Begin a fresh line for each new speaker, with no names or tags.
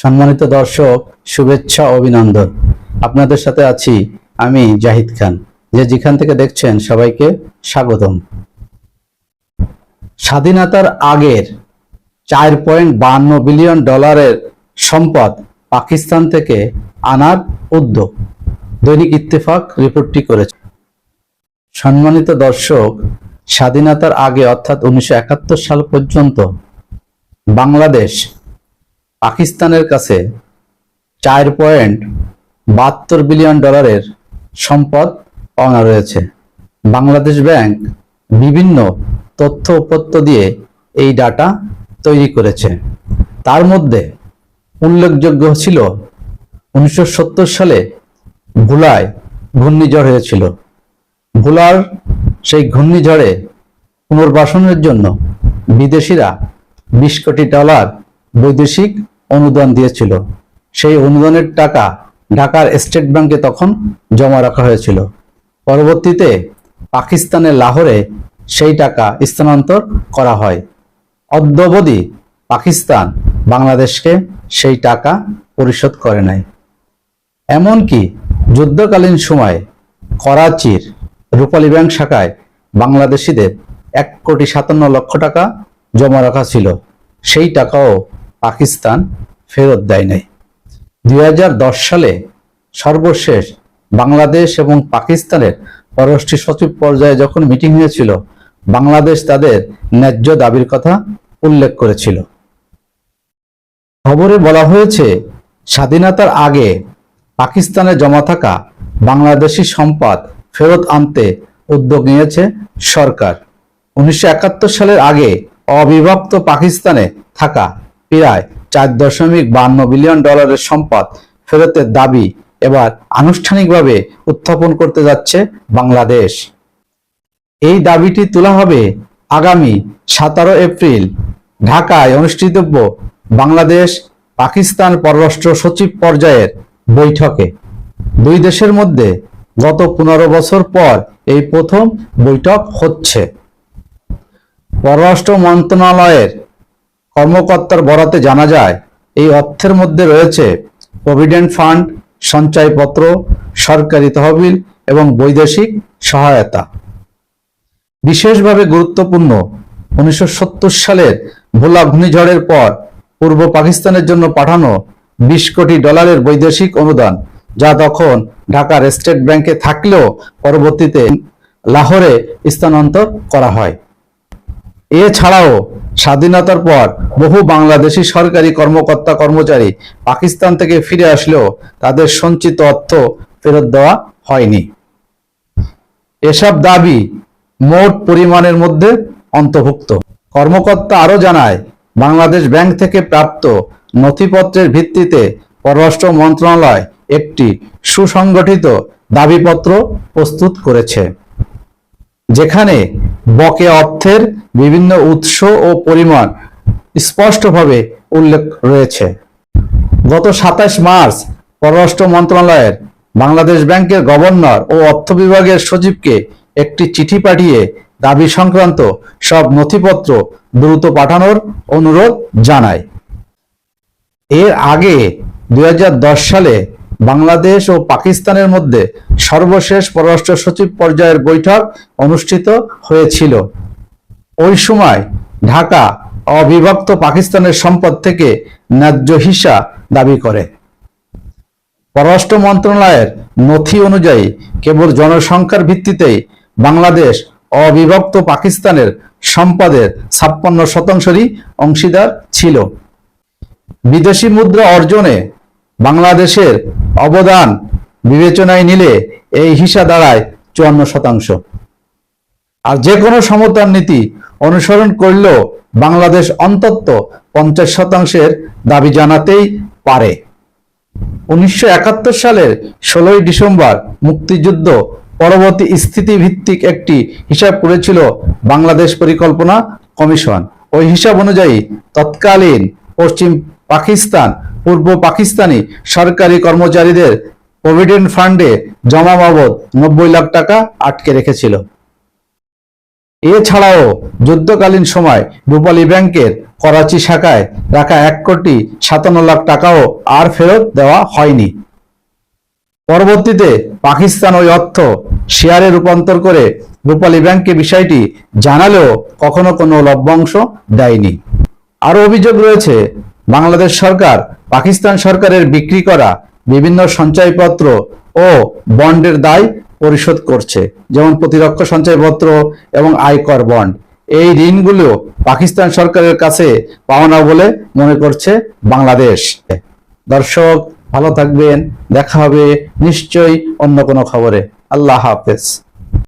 সম্মানিত দর্শক, শুভেচ্ছা, অভিনন্দন। আপনাদের সাথে আছি আমি জাহিদ খান। যে যেখান থেকে দেখছেন, সবাইকে স্বাগতম। স্বাধীনতার আগের চার পয়েন্ট বান্ন বিলিয়ন ডলারের সম্পদ পাকিস্তান থেকে আনার উদ্যোগ। দৈনিক ইত্তেফাক রিপোর্টটি করেছে। সম্মানিত দর্শক, স্বাধীনতার আগে অর্থাৎ উনিশশো একাত্তর সাল পর্যন্ত বাংলাদেশ পাকিস্তানের কাছে চার পয়েন্ট বাহাত্তর বিলিয়ন ডলারের সম্পদ পাওনা রয়েছে। বাংলাদেশ ব্যাংক বিভিন্ন তথ্য উপত্য দিয়ে এই ডাটা তৈরি করেছে। তার মধ্যে উল্লেখযোগ্য ছিল উনিশশো সত্তর সালে ভুলায় ঘূর্ণিঝড় হয়েছিল। ভুলার সেই ঘূর্ণিঝড়ে পুনর্বাসনের জন্য বিদেশিরা বিশ কোটি ডলার বৈদেশিক অনুদান দিয়েছিল। সেই অনুদানের টাকা ঢাকার স্টেট ব্যাংকে তখন জমা রাখা হয়েছিল। পরবর্তীতে পাকিস্তানের লাহোরে সেই টাকা স্থানান্তর করা হয়। অদ্যবধি পাকিস্তান বাংলাদেশকে সেই টাকা পরিশোধ করে নাই। এমনকি যুদ্ধকালীন সময়ে করাচির রূপালী ব্যাংক শাখায় বাংলাদেশিদের এক কোটি সাতান্ন লক্ষ টাকা জমা রাখা ছিল। সেই টাকাও পাকিস্তান ফেরত দেয় নাই। দুই হাজার দশ সালে সর্বশেষ বাংলাদেশ এবং পাকিস্তানের পররাষ্ট্র সচিব পর্যায়ে যখন মিটিং হয়েছিল, বাংলাদেশ তাদের ন্যায্য দাবির কথা উল্লেখ করেছিল। খবরে বলা হয়েছে, স্বাধীনতার আগে পাকিস্তানে জমা থাকা বাংলাদেশি সম্পদ ফেরত আনতে উদ্যোগ নিয়েছে সরকার। উনিশশো একাত্তর সালের আগে অবিভক্ত পাকিস্তানে থাকা প্রায় চার দশমিক বান্ন বিলিয়ন ডলারের সম্পদ ফেরতের দাবি এবার আনুষ্ঠানিকভাবে উত্থাপন করতে যাচ্ছে বাংলাদেশ। এই দাবিটি তোলা হবে আগামী সতেরো এপ্রিল। ঢাকায় অনুষ্ঠিতব্য বাংলাদেশ পাকিস্তান পররাষ্ট্র সচিব পর্যায়ের বৈঠকে। দুই দেশের মধ্যে গত পনেরো বছর পর এই প্রথম বৈঠক হচ্ছে। পররাষ্ট্র মন্ত্রণালয়ের কর্মকর্তার বরাতে জানা যায়, এই অর্থের মধ্যে রয়েছে প্রভিডেন্ট ফান্ড, সঞ্চয়পত্র, সরকারি তহবিল এবং বৈদেশিক সহায়তা। বিশেষভাবে গুরুত্বপূর্ণ, উনিশশো সত্তর সালের ভোলা ঘূর্ণিঝড়ের পর পূর্ব পাকিস্তানের জন্য পাঠানো বিশ কোটি ডলারের বৈদেশিক অনুদান, যা তখন ঢাকার স্টেট ব্যাংকে থাকলেও পরবর্তীতে লাহোরে স্থানান্তর করা হয়। এছাড়াও স্বাধীনতার পর বহু বাংলাদেশি সরকারি কর্মকর্তা কর্মচারী পাকিস্তান থেকে ফিরে আসলেও তাদের সঞ্চিত অর্থ ফেরত দেওয়া হয়নি। এসব দাবি মোট পরিমাণের মধ্যে অন্তর্ভুক্ত। কর্মকর্তা আরও জানায়, বাংলাদেশ ব্যাংক থেকে প্রাপ্ত নথিপত্রের ভিত্তিতে পররাষ্ট্র মন্ত্রণালয় একটি সুসংগঠিত দাবিপত্র প্রস্তুত করেছে, যেখানে বকে অর্থের বিভিন্ন উৎস ও পরিমাণ স্পষ্টভাবে উল্লেখ রয়েছে। গত সাতাশ মার্চ পররাষ্ট্র মন্ত্রণালয়ের বাংলাদেশ ব্যাংকের গভর্নর ও অর্থ বিভাগের সচিবকে একটি চিঠি পাঠিয়ে দাবি সংক্রান্ত সব নথিপত্র দ্রুত পাঠানোর অনুরোধ জানায়। এর আগে দুই হাজার দশ সালে বাংলাদেশ ও পাকিস্তানের মধ্যে সর্বশেষ পররাষ্ট্র সচিব পর্যায়ের বৈঠক অনুষ্ঠিত হয়েছিল। ওই সময় ঢাকা অবিভক্ত পাকিস্তানের সম্পদ থেকে ন্যায্য হিসা দাবি করে। পররাষ্ট্র মন্ত্রণালয়ের নথি অনুযায়ী কেবল জনসংখ্যার ভিত্তিতেই বাংলাদেশ অবিভক্ত পাকিস্তানের সম্পদের ছাপ্পান্ন শতাংশরই অংশীদার ছিল। বিদেশি মুদ্রা অর্জনে বাংলাদেশের অবদান বিবেচনায় নিলে এই হিসা দাঁড়ায় চুয়ান্ন শতাংশ। আর যে কোনো সমতার নীতি অনুসরণ করলেও বাংলাদেশ অন্তত পঞ্চাশ শতাংশের দাবি জানাতেই পারে। উনিশশো একাত্তর সালের ষোলোই ডিসেম্বর মুক্তিযুদ্ধ পরবর্তী স্থিতিভিত্তিক একটি হিসাব করেছিল বাংলাদেশ পরিকল্পনা কমিশন। ওই হিসাব অনুযায়ী তৎকালীন পশ্চিম পাকিস্তান পূর্ব পাকিস্তানি সরকারি কর্মচারীদের প্রভিডেন্ট ফান্ডে জমা বাবদ নব্বই লাখ টাকা আটকে রেখেছিল। এছাড়াও যুদ্ধকালীন সময় রূপালী ব্যাংকের করাচি শাখায় রাখা এক কোটি সাতান্ন লাখ টাকাও আর ফেরত দেওয়া হয়নি। পরবর্তীতে পাকিস্তান ওই অর্থ শেয়ারে রূপান্তর করে রূপালী ব্যাংককে বিষয়টি জানালেও কখনো কোনো লভ্যাংশ দেয়নি। আরও অভিযোগ রয়েছে, বাংলাদেশ সরকার পাকিস্তান সরকারের বিক্রি করা বিভিন্ন সঞ্চয়পত্র ও বন্ডের দায় পরিশোধ করছে, যেমন প্রতিরক্ষা সঞ্চয়পত্র এবং আয়কর বন্ড। এই ঋণগুলো পাকিস্তান সরকারের কাছে পাওনা বলে মনে করছে বাংলাদেশ। দর্শক, ভালো থাকবেন, দেখা হবে নিশ্চয়ই অন্য কোনো খবরে। আল্লাহ হাফেজ।